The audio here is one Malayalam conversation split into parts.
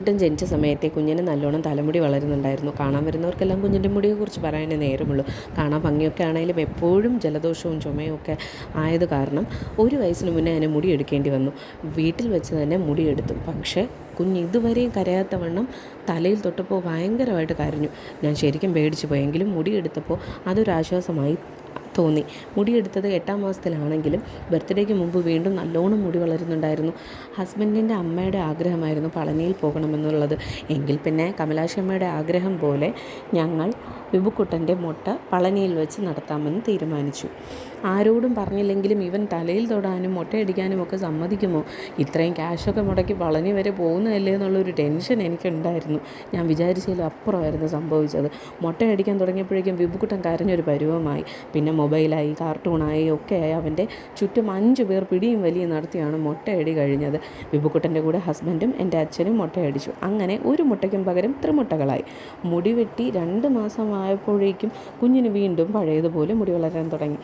കുട്ടൻ ജനിച്ച സമയത്തെ കുഞ്ഞിന് നല്ലോണം തലമുടി വളരുന്നുണ്ടായിരുന്നു. കാണാൻ വരുന്നവർക്കെല്ലാം കുഞ്ഞിന്റെ മുടിയെക്കുറിച്ച് പറയാനേ നേരമുള്ളൂ. കാണാൻ ഭംഗിയൊക്കെ ആണെങ്കിലും എപ്പോഴും ജലദോഷവും ചുമയും ഒക്കെ ആയത് കാരണം ഒരു വയസ്സിന് മുന്നേ അതിനെ മുടി എടുക്കേണ്ടി വന്നു. വീട്ടിൽ വെച്ച് തന്നെ മുടി എടുത്തു. പക്ഷേ കുഞ്ഞ് ഇതുവരെയും കരയാത്ത വണ്ണം തലയിൽ തൊട്ടപ്പോൾ ഭയങ്കരമായിട്ട് കരഞ്ഞു. ഞാൻ ശരിക്കും പേടിച്ചു പോയെങ്കിലും മുടി മുടിയെടുത്തപ്പോൾ അതൊരാശ്വാസമായി. തോന്നി. മുടിയെടുത്തത് എട്ടാം മാസത്തിലാണെങ്കിലും ബർത്ത്ഡേക്ക് മുമ്പ് വീണ്ടും നല്ലോണം മുടി വളരുന്നുണ്ടായിരുന്നു. ഹസ്ബൻഡിന്റെ അമ്മയുടെ ആഗ്രഹമായിരുന്നു പളനിയിൽ പോകണമെന്നുള്ളത്. എങ്കിൽ പിന്നെ കമലാശമ്മയുടെ ആഗ്രഹം പോലെ ഞങ്ങൾ വിബുക്കുട്ടന്റെ മുട്ട പളനിയിൽ വെച്ച് നടത്താമെന്ന് തീരുമാനിച്ചു. ആരോടും പറഞ്ഞില്ലെങ്കിലും ഇവൻ തലയിൽ തൊടാനും മുട്ടയടിക്കാനും ഒക്കെ സമ്മതിക്കുമോ? ഇത്രയും ക്യാഷൊക്കെ മുടക്കി പളനി വരെ പോകുന്നതല്ലേ എന്നുള്ളൊരു ടെൻഷൻ എനിക്കുണ്ടായിരുന്നു. ഞാൻ വിചാരിച്ചതിലും അപ്പുറമായിരുന്നു സംഭവിച്ചത്. മുട്ടയടിക്കാൻ തുടങ്ങിയപ്പോഴേക്കും വിബുക്കുട്ടൻ കരഞ്ഞൊരു പരുവമായി. പിന്നെ മൊബൈലായി കാർട്ടൂണായി ഒക്കെയായി അവന്റെ ചുറ്റും അഞ്ച് പേർ പിടിയും വലിയും നടത്തിയാണ് മുട്ടയടി കഴിഞ്ഞത്. വിബുക്കുട്ടന്റെ കൂടെ ഹസ്ബൻഡും എന്റെ അച്ഛനും മുട്ടയടിച്ചു. അങ്ങനെ ഒരു മുട്ടയ്ക്കും പകരം ത്രിമുട്ടകളായി. മുടി വെട്ടി രണ്ട് മാസമായപ്പോഴേക്കും കുഞ്ഞിന് വീണ്ടും പഴയതുപോലെ മുടി വളരാൻ തുടങ്ങി.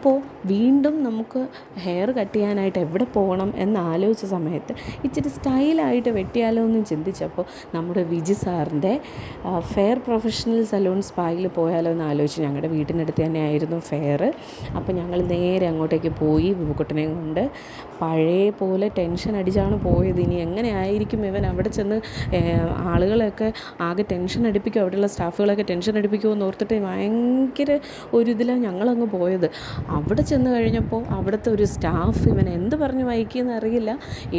അപ്പോൾ വീണ്ടും നമുക്ക് ഹെയർ കട്ട് ചെയ്യാനായിട്ട് എവിടെ പോകണം എന്ന് ആലോചിച്ച സമയത്ത് ഇച്ചിരി സ്റ്റൈലായിട്ട് വെട്ടിയാലോ എന്ന് ചിന്തിച്ചപ്പോൾ നമ്മുടെ വിജി സാറിന്റെ ഫെയർ പ്രൊഫഷണൽ സലൂൺ സ്പായിൽ പോയാലോ എന്ന് ആലോചിച്ച് ഞങ്ങളുടെ വീട്ടിനടുത്ത് തന്നെ ആയിരുന്നു ഫെയർ അപ്പോൾ ഞങ്ങൾ നേരെ അങ്ങോട്ടേക്ക് പോയി വിബുക്കുട്ടനെ കൊണ്ട് പഴയ പോലെ ടെൻഷൻ അടിച്ചാണ് പോയത്. ഇനി എങ്ങനെ ആയിരിക്കും ഇവൻ അവിടെ ചെന്ന് ആളുകളൊക്കെ ആകെ ടെൻഷൻ അടിപ്പിക്കും അവിടെയുള്ള സ്റ്റാഫുകളൊക്കെ ടെൻഷൻ അടിപ്പിക്കുമോ എന്ന് ഓർത്തിട്ട് ഭയങ്കര ഒരു ഇതിലാണ് ഞങ്ങളങ്ങ് പോയത്. അവിടെ ചെന്ന് കഴിഞ്ഞപ്പോൾ അവിടുത്തെ ഒരു സ്റ്റാഫ് ഇവൻ എന്ത് പറഞ്ഞ് വായിക്കുമെന്ന് അറിയില്ല.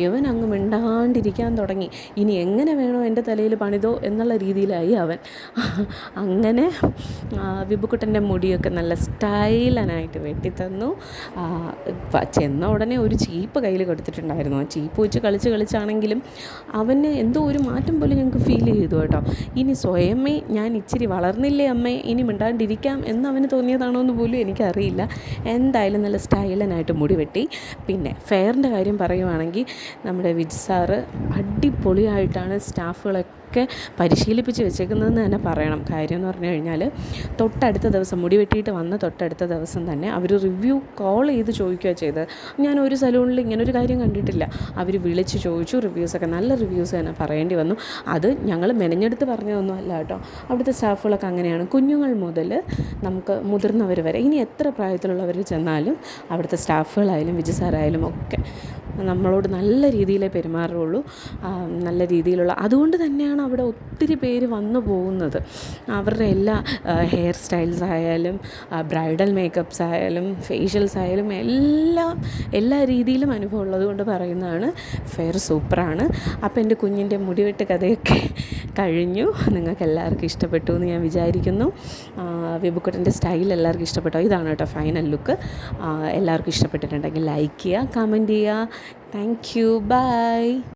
ഇവൻ അങ്ങ് മിണ്ടാണ്ടിരിക്കാൻ തുടങ്ങി. ഇനി എങ്ങനെ വേണോ എന്റെ തലയിൽ പണിതോ എന്നുള്ള രീതിയിലായി അവൻ. അങ്ങനെ വിബുക്കുട്ടന്റെ മുടിയൊക്കെ നല്ല സ്റ്റൈലനായിട്ട് വെട്ടിത്തന്നു. ചെന്ന ഉടനെ ഒരു ചീപ്പ് കയ്യിൽ കൊടുത്തിട്ടുണ്ടായിരുന്നു. ആ ചീപ്പ് വെച്ച് കളിച്ച് കളിച്ചാണെങ്കിലും അവന് എന്തോ ഒരു മാറ്റം പോലും ഞങ്ങൾക്ക് ഫീൽ ചെയ്തു കേട്ടോ. ഇനി സ്വയമേ ഞാൻ ഇച്ചിരി വളർന്നില്ലേ അമ്മേ ഇനി മിണ്ടാണ്ടിരിക്കാം എന്ന് അവന് തോന്നിയതാണോ എന്ന് പോലും എനിക്കറിയില്ല. എന്തായാലും നല്ല സ്റ്റൈലനായിട്ട് മുടി വെട്ടി. പിന്നെ ഫെയറിന്റെ കാര്യം പറയുവാണെങ്കിൽ നമ്മുടെ വിജ് സാറ് അടിപൊളിയായിട്ടാണ് സ്റ്റാഫുകളൊക്കെ ഒക്കെ പരിശീലിപ്പിച്ച് വെച്ചേക്കുന്നതെന്ന് തന്നെ പറയണം. കാര്യം എന്ന് പറഞ്ഞു കഴിഞ്ഞാൽ തൊട്ടടുത്ത ദിവസം മുടി വെട്ടിയിട്ട് വന്ന തൊട്ടടുത്ത ദിവസം തന്നെ അവർ റിവ്യൂ കോൾ ചെയ്ത് ചോദിക്കുക ചെയ്തത്. ഞാൻ ഒരു സലൂണിൽ ഇങ്ങനെ ഒരു കാര്യം കണ്ടിട്ടില്ല. അവർ വിളിച്ച് ചോദിച്ചു റിവ്യൂസൊക്കെ നല്ല റിവ്യൂസ് തന്നെ പറയേണ്ടി വന്നു. അത് ഞങ്ങൾ മെനഞ്ഞെടുത്ത് പറഞ്ഞതൊന്നും അല്ല കേട്ടോ. അവിടുത്തെ സ്റ്റാഫുകളൊക്കെ അങ്ങനെയാണ്. കുഞ്ഞുങ്ങൾ മുതൽ നമുക്ക് മുതിർന്നവർ വരെ ഇനി എത്ര പ്രായത്തിലുള്ളവർ ചെന്നാലും അവിടുത്തെ സ്റ്റാഫുകളായാലും വിജയ് സാറായാലും ഒക്കെ നമ്മളോട് നല്ല രീതിയിലേ പെരുമാറുള്ളൂ നല്ല രീതിയിലുള്ള അതുകൊണ്ട് തന്നെയാണ് അവിടെ ഒത്തിരി പേര് വന്നു പോകുന്നത്. അവരുടെ എല്ലാ ഹെയർ സ്റ്റൈൽസ് ആയാലും ബ്രൈഡൽ മേക്കപ്പ്സ് ആയാലും ഫേഷ്യൽസ് ആയാലും എല്ലാം എല്ലാ രീതിയിലും അനുഭവം ഉള്ളത് കൊണ്ട് പറയുന്നതാണ് ഫെയർ സൂപ്പറാണ് അപ്പോൾ എന്റെ കുഞ്ഞിന്റെ മുടിവെട്ട് കഥയൊക്കെ കഴിഞ്ഞു. നിങ്ങൾക്ക് എല്ലാവർക്കും ഇഷ്ടപ്പെട്ടു എന്ന് ഞാൻ വിചാരിക്കുന്നു. വിബുക്കുട്ടന്റെ സ്റ്റൈൽ എല്ലാവർക്കും ഇഷ്ടപ്പെട്ടോ? ഇതാണ് കേട്ടോ ഫൈനൽ ലുക്ക് എല്ലാവർക്കും ഇഷ്ടപ്പെട്ടിട്ടുണ്ടെങ്കിൽ ലൈക്ക് ചെയ്യുക കമന്റ് ചെയ്യുക. Thank you by